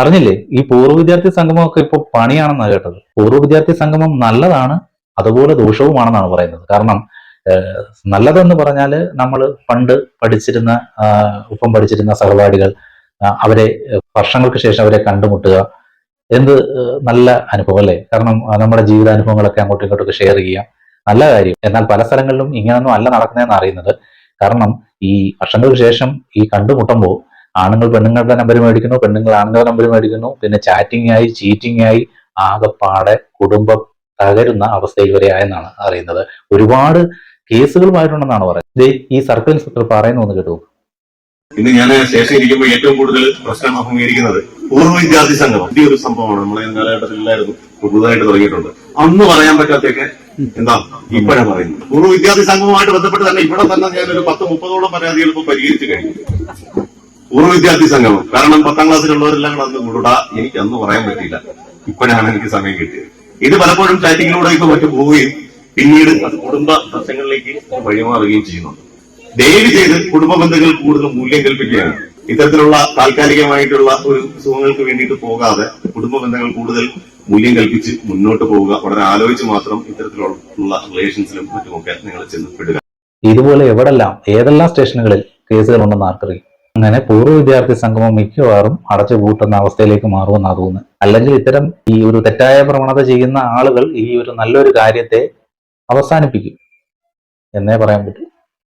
അറിഞ്ഞില്ലേ? ഈ പൂർവ വിദ്യാർത്ഥി സംഗമമൊക്കെ ഇപ്പോൾ പണിയാണെന്നാണ് കേട്ടത്. പൂർവ വിദ്യാർത്ഥി സംഗമം നല്ലതാണ് അതുപോലെ ദോഷവുമാണെന്നാണ് പറയുന്നത്. കാരണം നല്ലതെന്ന് പറഞ്ഞാൽ നമ്മൾ പണ്ട് പഠിച്ചിരുന്ന ഒപ്പം പഠിച്ചിരുന്ന സഹപാഠികൾ അവരെ വർഷങ്ങൾക്ക് ശേഷം അവരെ കണ്ടുമുട്ടുക എന്ത് നല്ല അനുഭവം അല്ലേ? കാരണം നമ്മുടെ ജീവിതാനുഭവങ്ങളൊക്കെ അങ്ങോട്ടും ഇങ്ങോട്ടൊക്കെ ഷെയർ ചെയ്യാം നല്ല കാര്യം. എന്നാൽ പല സ്ഥലങ്ങളിലും ഇങ്ങനൊന്നും അല്ല നടക്കുന്നതെന്ന് അറിയുന്നത്. കാരണം ഈ വർഷങ്ങൾക്ക് ശേഷം ഈ കണ്ടുമുട്ടുമ്പോൾ ആണുങ്ങൾ പെണ്ണുങ്ങളുടെ നമ്പർ മേടിക്കുന്നു പെണ്ണുങ്ങൾ ആണുങ്ങളുടെ നമ്പർ മേടിക്കുന്നു. പിന്നെ ചാറ്റിംഗ് ആയി ചീറ്റിംഗ് ആയി ആകെപ്പാടെ കുടുംബം തകരുന്ന അവസ്ഥയിൽ വരെ ആയെന്നാണ് അറിയുന്നത്. ഒരുപാട് കേസുകളുമായിട്ടുണ്ടെന്നാണ് പറയുന്നത്. ഈ സർക്കിൾ ഇൻസ്പെക്ടർ പറയുന്നു ഒന്ന് കേട്ടു. ഇന്ന് ഞാൻ ശേഷം ഇരിക്കുമ്പോൾ ഏറ്റവും കൂടുതൽ പ്രശ്നം അഭിമുഖീകരിക്കുന്നത് പൂർവ വിദ്യാർത്ഥി സംഘം ഈ ഒരു സംഭവമാണ്. നമ്മളെ കാലഘട്ടത്തിലായിരുന്നു പുതുതായിട്ട് തുടങ്ങിയിട്ടുണ്ട്. അന്ന് പറയാൻ പറ്റാത്തൊക്കെ എന്താ ഇപ്പോഴാ പറയുന്നത്? പൂർവ വിദ്യാർത്ഥി സംഘവുമായിട്ട് ബന്ധപ്പെട്ട് തന്നെ ഇവിടെ തന്നെ ഞാൻ ഒരു പത്ത് മുപ്പതോളം പരാതികൾ ഇപ്പൊ പരിഹരിച്ചു കഴിഞ്ഞു. പൂർവ വിദ്യാർത്ഥി സംഗമം കാരണം പത്താം ക്ലാസ്സിലുള്ളവരെല്ലാം കൂടെ അന്ന് കൂടുടാ എനിക്ക് അന്ന് പറയാൻ പറ്റിയില്ല. ഇപ്പോഴാണ് എനിക്ക് സമയം കിട്ടിയത്. ഇത് പലപ്പോഴും ചാറ്റിങ്ങിലൂടെ ഒക്കെ മറ്റും പോവുകയും പിന്നീട് അത് കുടുംബ പ്രശ്നങ്ങളിലേക്ക് വഴിമാറുകയും ചെയ്യുന്നുണ്ട് ദയവ് ചെയ്ത് കുടുംബ ബന്ധങ്ങൾ കൂടുതൽ മൂല്യം കൽപ്പിക്കുകയാണ്. ഇത്തരത്തിലുള്ള താൽക്കാലികമായിട്ടുള്ള ഒരു സുഖങ്ങൾക്ക് വേണ്ടിയിട്ട് പോകാതെ കുടുംബ ബന്ധങ്ങൾ കൂടുതൽ മൂല്യം കൽപ്പിച്ച് മുന്നോട്ട് പോവുക. വളരെ ആലോചിച്ച് മാത്രം ഇത്തരത്തിലുള്ള റിലേഷൻസിലും മറ്റുമൊക്കെ നിങ്ങൾ ചെന്നപ്പെടുക ഇതുപോലെ എവിടെല്ലാം ഏതെല്ലാം സ്റ്റേഷനുകളിൽ കേസുകൾ ഉണ്ടെന്ന് ആർക്കറിയും? അങ്ങനെ പൂർവ വിദ്യാർത്ഥി സംഗമം മിക്കവാറും അടച്ചു പൂട്ടുന്ന അവസ്ഥയിലേക്ക് മാറുമെന്നാ തോന്നുന്നത്. അല്ലെങ്കിൽ ഇത്തരം ഈ ഒരു തെറ്റായ പ്രവണത ചെയ്യുന്ന ആളുകൾ ഈ ഒരു നല്ലൊരു കാര്യത്തെ അവസാനിപ്പിക്കും. എന്നേ പറയാൻ പറ്റൂ.